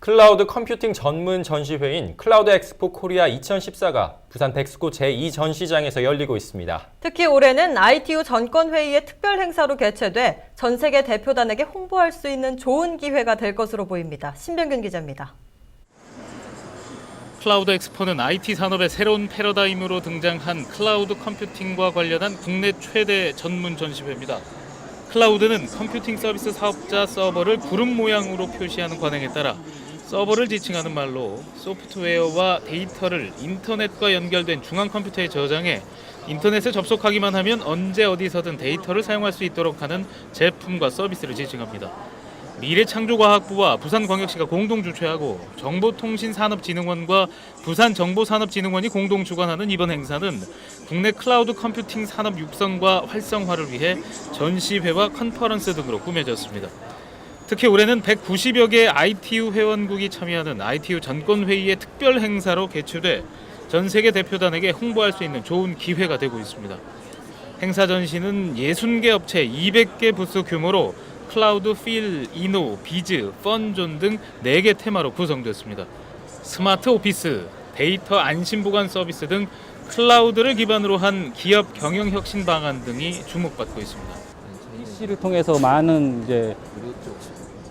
클라우드 컴퓨팅 전문 전시회인 클라우드 엑스포 코리아 2014가 부산 덱스코 제2 전시장에서 열리고 있습니다. 특히 올해는 ITU 전권회의의 특별 행사로 개최돼 전 세계 대표단에게 홍보할 수 있는 좋은 기회가 될 것으로 보입니다. 신병균 기자입니다. 클라우드 엑스포는 IT 산업의 새로운 패러다임으로 등장한 클라우드 컴퓨팅과 관련한 국내 최대 전문 전시회입니다. 클라우드는 컴퓨팅 서비스 사업자 서버를 구름 모양으로 표시하는 관행에 따라 서버를 지칭하는 말로 소프트웨어와 데이터를 인터넷과 연결된 중앙 컴퓨터에 저장해 인터넷에 접속하기만 하면 언제 어디서든 데이터를 사용할 수 있도록 하는 제품과 서비스를 지칭합니다. 미래창조과학부와 부산광역시가 공동 주최하고 정보통신산업진흥원과 부산정보산업진흥원이 공동 주관하는 이번 행사는 국내 클라우드 컴퓨팅 산업 육성과 활성화를 위해 전시회와 컨퍼런스 등으로 꾸며졌습니다. 특히 올해는 190여 개의 ITU 회원국이 참여하는 ITU 전권회의의 특별 행사로 개최돼 전 세계 대표단에게 홍보할 수 있는 좋은 기회가 되고 있습니다. 행사 전시는 60개 업체 200개 부스 규모로 클라우드, 필, 이노, 비즈, 펀존 등 4개 테마로 구성됐습니다. 스마트 오피스, 데이터 안심 보관 서비스 등 클라우드를 기반으로 한 기업 경영 혁신 방안 등이 주목받고 있습니다. PC를 통해서 많은 이제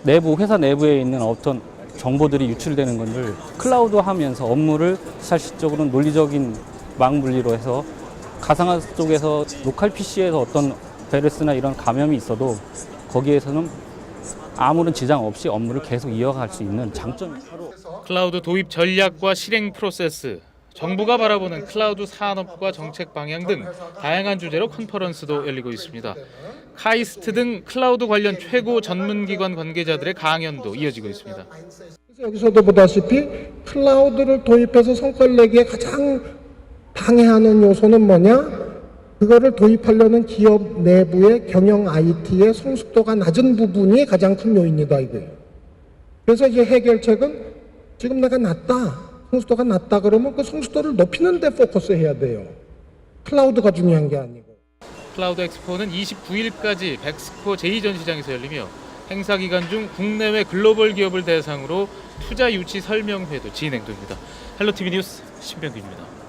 내부 회사 내부에 있는 어떤 정보들이 유출되는 것을 클라우드 하면서 업무를 실질적으로 논리적인 망분리로 해서 가상화 쪽에서 로컬 PC에서 어떤 베르스나 이런 감염이 있어도 거기에서는 아무런 지장 없이 업무를 계속 이어갈 수 있는 장점이 클라우드 도입 전략과 실행 프로세스, 정부가 바라보는 클라우드 산업과 정책 방향 등 다양한 주제로 컨퍼런스도 열리고 있습니다. 카이스트 등 클라우드 관련 최고 전문기관 관계자들의 강연도 이어지고 있습니다. 그래서 여기서도 보다시피 클라우드를 도입해서 성과를 내기에 가장 방해하는 요소는 뭐냐? 그거를 도입하려는 기업 내부의 경영 IT의 성숙도가 낮은 부분이 가장 큰 요인이다 이거예요. 그래서 이제 해결책은 지금 내가 낮다, 성숙도가 낮다 그러면 그 성숙도를 높이는 데 포커스 해야 돼요. 클라우드가 중요한 게 아니고. 클라우드 엑스포는 29일까지 백스코 제2전시장에서 열리며 행사 기간 중 국내외 글로벌 기업을 대상으로 투자 유치 설명회도 진행됩니다. 헬로티비 뉴스 신병규입니다.